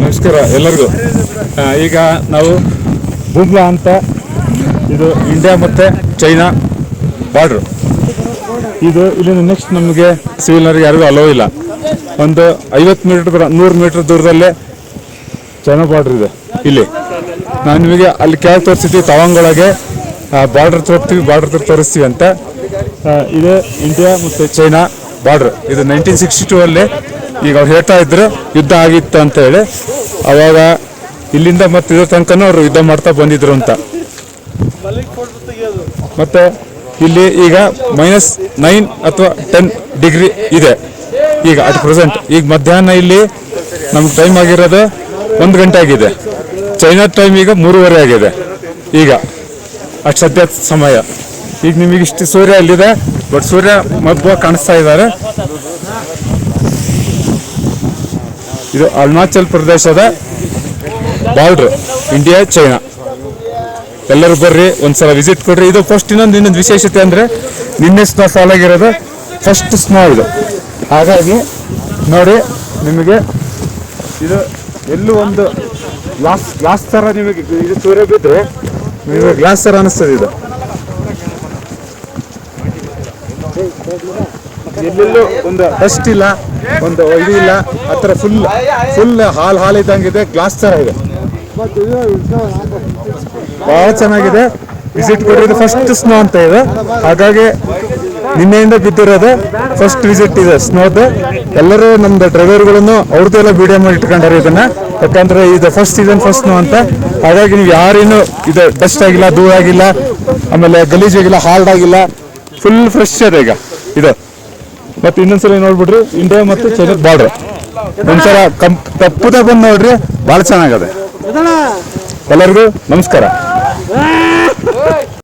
ನಮಸ್ಕಾರ ಎಲ್ಲರಿಗೂ. ಈಗ ನಾವು ಬುಮ್ಲಾ ಅಂತ, ಇದು ಇಂಡಿಯಾ ಮತ್ತು ಚೈನಾ ಬಾರ್ಡ್ರು ಇದು ಇಲ್ಲಿಂದ ನೆಕ್ಸ್ಟ್ ನಮಗೆ ಸಿವಿಲ್ನವ್ರಿಗೆ ಯಾರಿಗೂ ಅಲೋ ಇಲ್ಲ. ಒಂದು ಐವತ್ತು ಮೀಟರ್ ನೂರು ಮೀಟರ್ ದೂರದಲ್ಲೇ ಚೈನಾ ಬಾರ್ಡ್ರ್ ಇದೆ ಇಲ್ಲಿ. ನಾನು ನಿಮಗೆ ಅಲ್ಲಿ ಕೆಳಗೆ ತೋರಿಸಿದ್ವಿ, ತವಾಂಗೊಳಗೆ ಬಾರ್ಡರ್ ತೋರಿಸ್ತೀವಿ ಬಾರ್ಡರ್ ತೋರಿಸ್ತೀವಿ ಅಂತ. ಇದು ಇಂಡಿಯಾ ಮತ್ತು ಚೈನಾ ಬಾರ್ಡ್ರ್ ಇದು ನೈನ್ಟೀನ್ ಸಿಕ್ಸ್ಟಿ ಟೂ ಅಲ್ಲಿ ಈಗ ಅವ್ರು ಹೇಳ್ತಾ ಇದ್ರು, ಯುದ್ಧ ಆಗಿತ್ತು ಅಂತ ಹೇಳಿ. ಅವಾಗ ಇಲ್ಲಿಂದ ಮತ್ತೆ ಇದ್ರ ತನಕನೂ ಅವರು ಯುದ್ಧ ಮಾಡ್ತಾ ಬಂದಿದ್ರು ಅಂತ. ಮತ್ತೆ ಇಲ್ಲಿ ಈಗ ಮೈನಸ್ ನೈನ್ ಅಥವಾ ಟೆನ್ ಡಿಗ್ರಿ ಇದೆ. ಈಗ ಅಟ್ ಪ್ರೆಸೆಂಟ್ ಈಗ ಮಧ್ಯಾಹ್ನ ಇಲ್ಲಿ ನಮ್ಗೆ ಟೈಮ್ ಆಗಿರೋದು ಒಂದು ಗಂಟೆ ಆಗಿದೆ. ಚೈನಾ ಟೈಮ್ ಈಗ ಮೂರುವರೆ ಆಗಿದೆ. ಈಗ ಅಷ್ಟು ಸದ್ಯ ಸಮಯ. ಈಗ ನಿಮಗೆ ಇಷ್ಟು ಸೂರ್ಯ ಅಲ್ಲಿದೆ ಬಟ್ ಸೂರ್ಯ ಮಬ್ಬ ಕಾಣಿಸ್ತಾ ಇದ್ದಾರೆ. ಇದು ಅರುಣಾಚಲ್ ಪ್ರದೇಶದ ಬಾರ್ಡ್ರ್ ಇಂಡಿಯಾ ಚೈನಾ ಎಲ್ಲರೂ ಬರ್ರಿ, ಒಂದ್ಸಲ ವಿಸಿಟ್ ಕೊಡ್ರಿ. ಇದು ಫಸ್ಟ್ ಇನ್ನೊಂದು ಇನ್ನೊಂದು ವಿಶೇಷತೆ ಅಂದ್ರೆ ನಿನ್ನೆ ಸ್ನೋ ಫಾಲ್ ಆಗಿರೋದು ಫಸ್ಟ್ ಸ್ನೋ ಇದು. ಹಾಗಾಗಿ ನೋಡಿ ನಿಮಗೆ ಇದು ಎಲ್ಲೂ ಒಂದು ಗ್ಲಾಸ್ ಗ್ಲಾಸ್ ಥರ ನಿಮಗೆ ಇದು ಸೂರ್ಯ ಬಿದ್ರೆ ನಿಮಗೆ ಗ್ಲಾಸ್ ಥರ ಅನಿಸ್ತದೆ ಇದು. ಎಲ್ಲೆಲ್ಲೂ ಒಂದು ಫಸ್ಟ್ ಇಲ್ಲ. ಒಂದು ಇದು ಇಲ್ಲ, ಆ ಥರ ಫುಲ್ ಫುಲ್ ಹಾಲ್ ಹಾಲ್ ಇದ್ದಂಗಿದೆ ಗ್ಲಾಸ್ ಥರ ಇದೆ. ಬಹಳ ಚೆನ್ನಾಗಿದೆ. ವಿಸಿಟ್ ಕೊಡೋದು ಫಸ್ಟ್ ಸ್ನೋ ಅಂತ ಇದೆ. ಹಾಗಾಗಿ ನಿನ್ನೆಯಿಂದ ಬಿದ್ದಿರೋದು ಫಸ್ಟ್ ವಿಸಿಟ್ ಇದೆ ಸ್ನೋದು ಎಲ್ಲರೂ ನಮ್ದು ಡ್ರೈವರ್ಗಳನ್ನು ಅವ್ರದ್ದು ಎಲ್ಲ ವಿಡಿಯೋ ಮಾಡಿ ಇಟ್ಕೊಂಡಾರೆ ಇದನ್ನ. ಯಾಕಂದ್ರೆ ಇದು ಫಸ್ಟ್ ಸೀಸನ್ ಫಸ್ಟ್ ಸ್ನೋ ಅಂತ. ಹಾಗಾಗಿ ನೀವು ಯಾರೇನು ಇದು ಡಸ್ಟ್ ಆಗಿಲ್ಲ ದೂರ ಆಗಿಲ್ಲ ಆಮೇಲೆ ಗಲೀಜ್ ಆಗಿಲ್ಲ ಹಾರ್ಡ್ ಆಗಿಲ್ಲ ಫುಲ್ ಫ್ರೆಶ್ ಇದೆ ಈಗ. ಇದು. ಮತ್ತೆ ಇನ್ನೊಂದ್ಸಲ ನೋಡ್ಬಿಡ್ರಿ ಇಂಡಿಯಾ ಮತ್ತೆ ಚೈನಾ ಬಾರ್ಡರ್ ಒಂದ್ಸಲ ಕಂ ತಪ್ಪದೆ ಬಂದು ನೋಡ್ರಿ ಭಾಳ ಚೆನ್ನಾಗದೆ. ಎಲ್ಲರಿಗೂ ನಮಸ್ಕಾರ.